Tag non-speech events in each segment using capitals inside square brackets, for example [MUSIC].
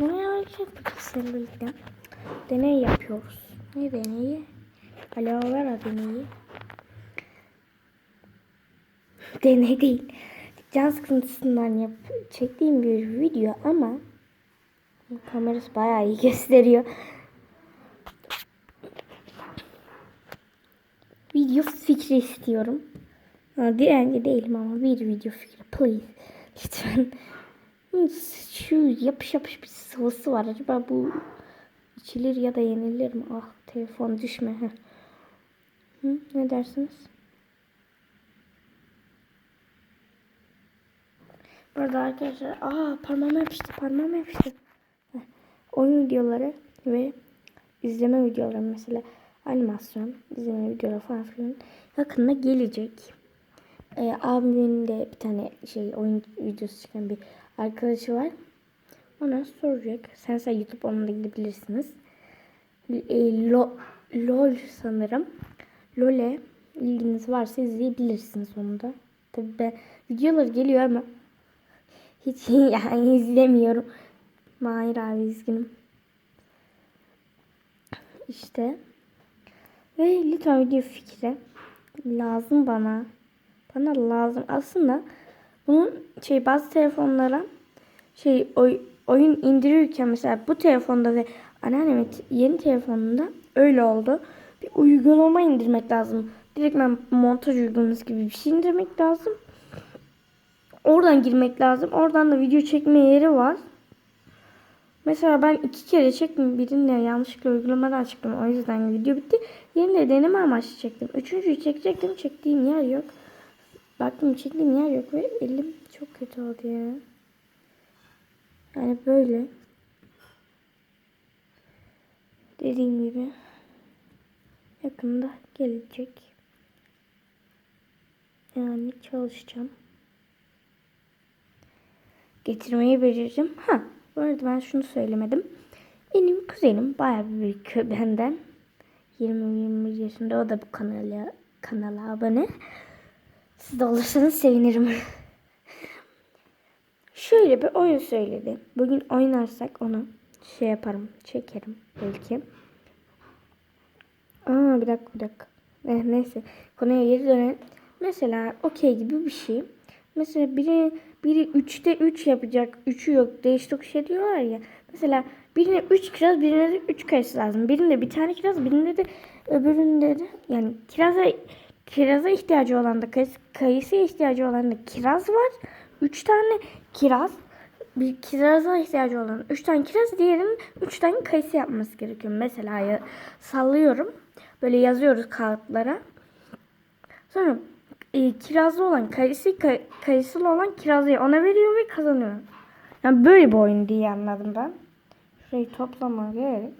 Arkadaşlar. Bugün sizlerle birlikte deney yapıyoruz. Ne deneyi? Aloe vera deneyi. Deney değil. Can sıkıntısından yap çektiğim bir video ama kamerası bayağı iyi [LAUGHS] gösteriyor. Video fikri istiyorum. Direnci değilim ama bir video fikri please. Lütfen. Şu yapış yapış bir sıvısı var. Acaba bu içilir ya da yenilir mi? Ah telefon düşme. Hı, ne dersiniz? Burada arkadaşlar aa parmağım yapıştı parmağım yapıştı. Oyun videoları ve izleme videoları mesela animasyon izleme videoları falan filan yakında gelecek. Ee, abimin de bir tane şey oyun videosu çıkan bir arkadaşı var. Ona soracak. Sen sen YouTube onunla gidebilirsiniz. E, lo, LOL sanırım. LOL'e ilginiz varsa izleyebilirsiniz onu da. Tabii ben videolar geliyor ama hiç [LAUGHS] yani izlemiyorum. Mahir abi üzgünüm. İşte. Ve lütfen video fikri lazım bana. Bana lazım. Aslında bunun şey bazı telefonlara şey oy, oyun indirirken mesela bu telefonda ve anneannemin yeni telefonunda öyle oldu. Bir uygulama indirmek lazım. Direkt ben montaj uygulaması gibi bir şey indirmek lazım. Oradan girmek lazım. Oradan da video çekme yeri var. Mesela ben iki kere çektim. Birinde yanlışlıkla uygulamadan çıktım. O yüzden video bitti. Yerine deneme amaçlı çektim. Üçüncüyü çekecektim. Çektiğim yer yok. Baktım çektiğim yer yok ve elim çok kötü oldu ya. Yani böyle. Dediğim gibi yakında gelecek. Yani çalışacağım. Getirmeyi becereceğim. Ha, bu arada ben şunu söylemedim. Benim kuzenim bayağı bir büyük benden. 20-21 yaşında o da bu kanala kanala abone. Siz de olursanız sevinirim. Şöyle bir oyun söyledi. Bugün oynarsak onu şey yaparım, çekerim belki. Aa bir dakika bir dakika. Eh, neyse konuya geri dönelim. Mesela okey gibi bir şey. Mesela biri biri 3'te 3 yapacak. 3'ü yok. Değiş tokuş ediyorlar ya. Mesela birine 3 kiraz, birine de 3 kayısı lazım. Birinde bir tane kiraz, birinde de öbüründe de yani kiraza kiraza ihtiyacı olan da kayısı, kayısıya ihtiyacı olan da kiraz var. 3 tane kiraz bir kiraza ihtiyacı olan 3 tane kiraz diğerinin 3 tane kayısı yapması gerekiyor. Mesela ya, sallıyorum. Böyle yazıyoruz kağıtlara. Sonra e, kirazlı olan kayısı kay, kayısılı olan kirazıyı ona veriyor ve kazanıyor. Yani böyle bir oyun diye anladım ben. Şurayı toplama gerek.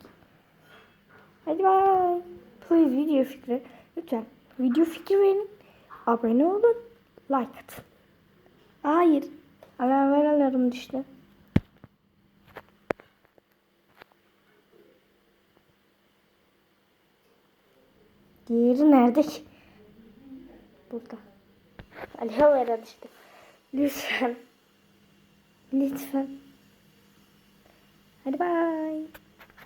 Hadi bye. Please video fikri. Lütfen video fikri verin. Abone olun. Like atın. Hayır. Aloe veralarım düştü. Diğeri nerede ki? Burada. Aloe vera düştü. Lütfen. Lütfen. Hadi bye.